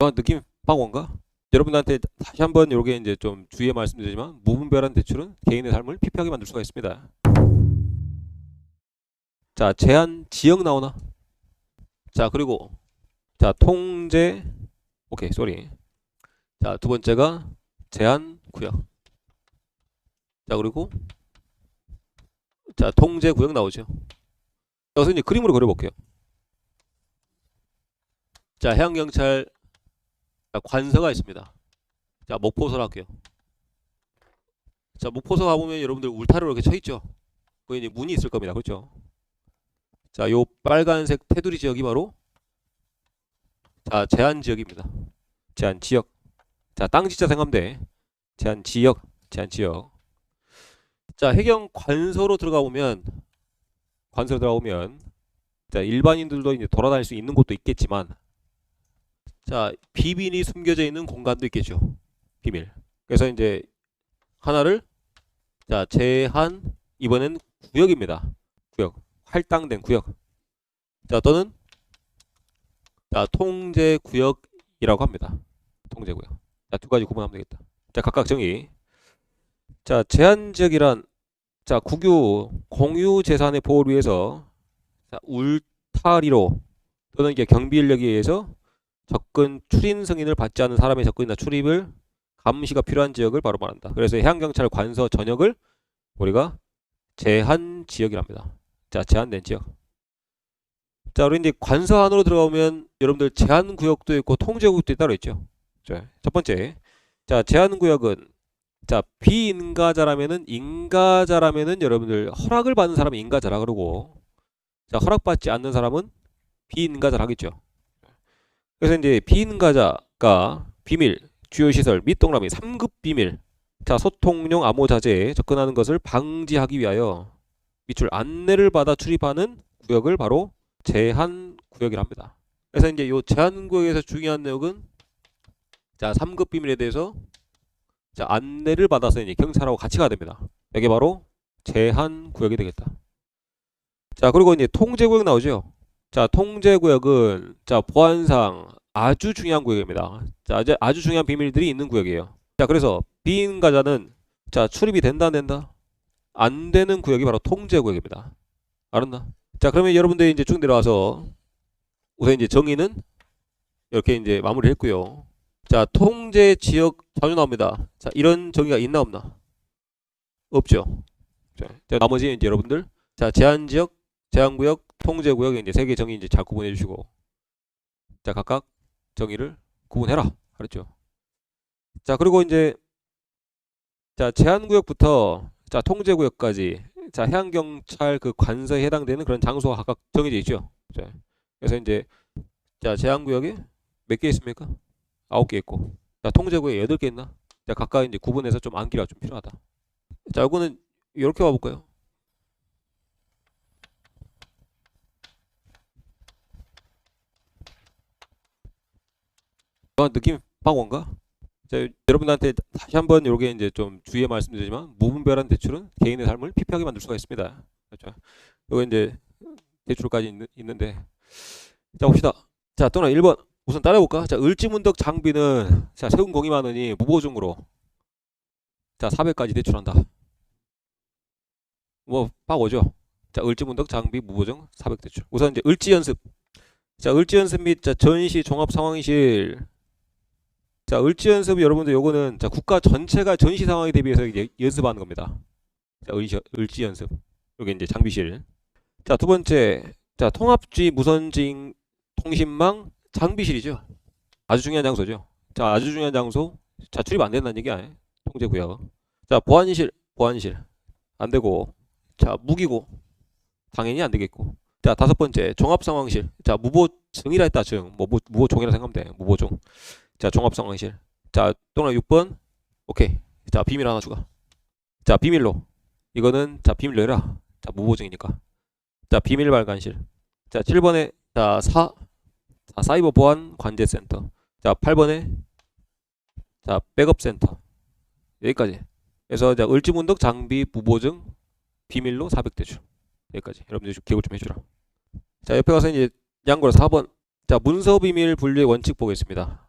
아, 느낌 빵원가? 여러분들한테 다시 한번 이렇게 이제 좀 주의해 말씀드리지만 무분별한 대출은 개인의 삶을 피폐하게 만들 수가 있습니다. 자, 제한 지역 나오나? 자, 그리고 자, 통제 오케이, 쏘리. 자, 두 번째가 제한 구역. 자, 그리고 자, 통제 구역 나오죠. 여기서 이제 그림으로 그려 볼게요. 자, 해양 경찰 자, 관서가 있습니다. 자, 목포서로 할게요. 자, 목포서 가보면 여러분들 울타리로 이렇게 쳐 있죠. 거기 이제 문이 있을 겁니다. 그렇죠? 자, 요 빨간색 테두리 지역이 바로 자, 제한 지역입니다. 제한 지역. 자, 땅 진짜 생각하면 돼. 제한 지역, 제한 지역. 자, 해경 관서로 들어가 보면 관서로 들어가 보면 자, 일반인들도 이제 돌아다닐 수 있는 곳도 있겠지만 자, 비밀이 숨겨져 있는 공간도 있겠죠. 비밀. 그래서 이제 하나를 자, 제한 이번엔 구역입니다. 구역. 할당된 구역. 자, 또는 자, 통제 구역이라고 합니다. 통제 구역. 자, 두 가지 구분하면 되겠다. 자, 각각 정의. 자, 제한 지역이란 자, 국유 공유 재산의 보호를 위해서 자, 울타리로 또는 이게 경비 인력에 의해서 접근 출인 승인을 받지 않은 사람의 접근이나 출입을 감시가 필요한 지역을 바로 말한다. 그래서 해양경찰 관서 전역을 우리가 제한 지역이랍니다. 자, 제한된 지역. 자, 우리 이제 관서 안으로 들어가면 여러분들 제한 구역도 있고 통제 구역도 따로 있죠. 자, 첫 번째. 자, 제한 구역은 자, 비인가자라면은 인가자라면은 여러분들 허락을 받는 사람은 인가자라 그러고 자, 허락받지 않는 사람은 비인가자라 하겠죠. 그래서 이제 비인가자가 비밀, 주요 시설 및 동그라미 3급 비밀 자, 소통용 암호 자재에 접근하는 것을 방지하기 위하여 밑줄 안내를 받아 출입하는 구역을 바로 제한 구역이랍니다. 그래서 이제 요 제한 구역에서 중요한 내용은 자, 3급 비밀에 대해서 자, 안내를 받아서 이제 경찰하고 같이 가야 됩니다. 이게 바로 제한 구역이 되겠다. 자, 그리고 이제 통제 구역 나오죠. 자, 통제 구역은 자, 보안상 아주 중요한 구역입니다. 자, 아주, 아주 중요한 비밀들이 있는 구역이에요. 자, 그래서 비인가자는 자, 출입이 된다 안 된다? 안 되는 구역이 바로 통제 구역입니다. 알았나? 자, 그러면 여러분들이 이제 쭉 내려와서 우선 이제 정의는 이렇게 이제 마무리를 했고요. 자, 통제 지역 자주 나옵니다. 자, 이런 정의가 있나 없나? 없죠. 자, 자, 나머지 이제 여러분들 자, 제한 지역, 제한 구역, 통제 구역에 이제 세 개 정의 이제 잘 구분해 주시고 자, 각각 정의를 구분해라. 알았죠? 자, 그리고 이제 자, 제한 구역부터 자, 통제 구역까지 자, 해양 경찰 그 관서에 해당되는 그런 장소가 각각 정해져 있죠. 자, 그래서 이제 자, 제한 구역에 몇 개 있습니까? 아홉 개 있고 자 통제구에 여덟 개 있나? 자 각각 이제 구분해서 좀 암기가 좀 필요하다. 자 이거는 이렇게 와볼까요? 아, 느낌 빵원가? 자 여러분들한테 다시 한번 이렇게 이제 좀 주의해 말씀드리지만 무분별한 대출은 개인의 삶을 피폐하게 만들 수가 있습니다. 그렇죠? 이거 이제 대출까지 있는, 있는데 자 봅시다. 자 또는 1번 우선 따라해볼까? 자, 을지문덕 장비는 자 세금 공이만 원이 무보증으로 자 400까지 대출한다. 뭐빡 오죠? 자, 을지문덕 장비 무보증 400 대출. 우선 이제 을지 연습. 자, 을지 연습 및 자, 전시 종합 상황실. 자, 을지 연습 여러분들 요거는 자 국가 전체가 전시 상황에 대비해서 이제 연습하는 겁니다. 자, 을지, 을지 연습. 여기 이제 장비실. 자, 두 번째. 자, 통합지 무선징 통신망 장비실이죠. 아주 중요한 장소죠. 자, 아주 중요한 장소. 자, 출입 안 된다는 얘기 아니에요. 통제 구역. 자, 보안실, 보안실. 안 되고. 자, 무기고. 당연히 안 되겠고. 자, 다섯 번째, 종합 상황실. 자, 무보증이라 했다, 증. 뭐, 무, 무보종이라 생각하면 돼. 무보종. 자, 종합상황실. 자, 또는 6번. 오케이. 자, 비밀 하나 추가. 자, 비밀로. 이거는, 자, 비밀로 해라. 자, 무보증이니까. 자, 비밀 발간실. 자, 7번에, 자, 4. 자, 사이버 보안 관제 센터. 자, 8번에 자, 백업 센터. 여기까지. 그래서 자, 을지문덕 장비 무보증 비밀로 400대출. 여기까지. 여러분들 좀 기억 좀 해주라. 자, 옆에 가서 이제 양고로 4번. 자, 문서 비밀 분류의 원칙 보겠습니다.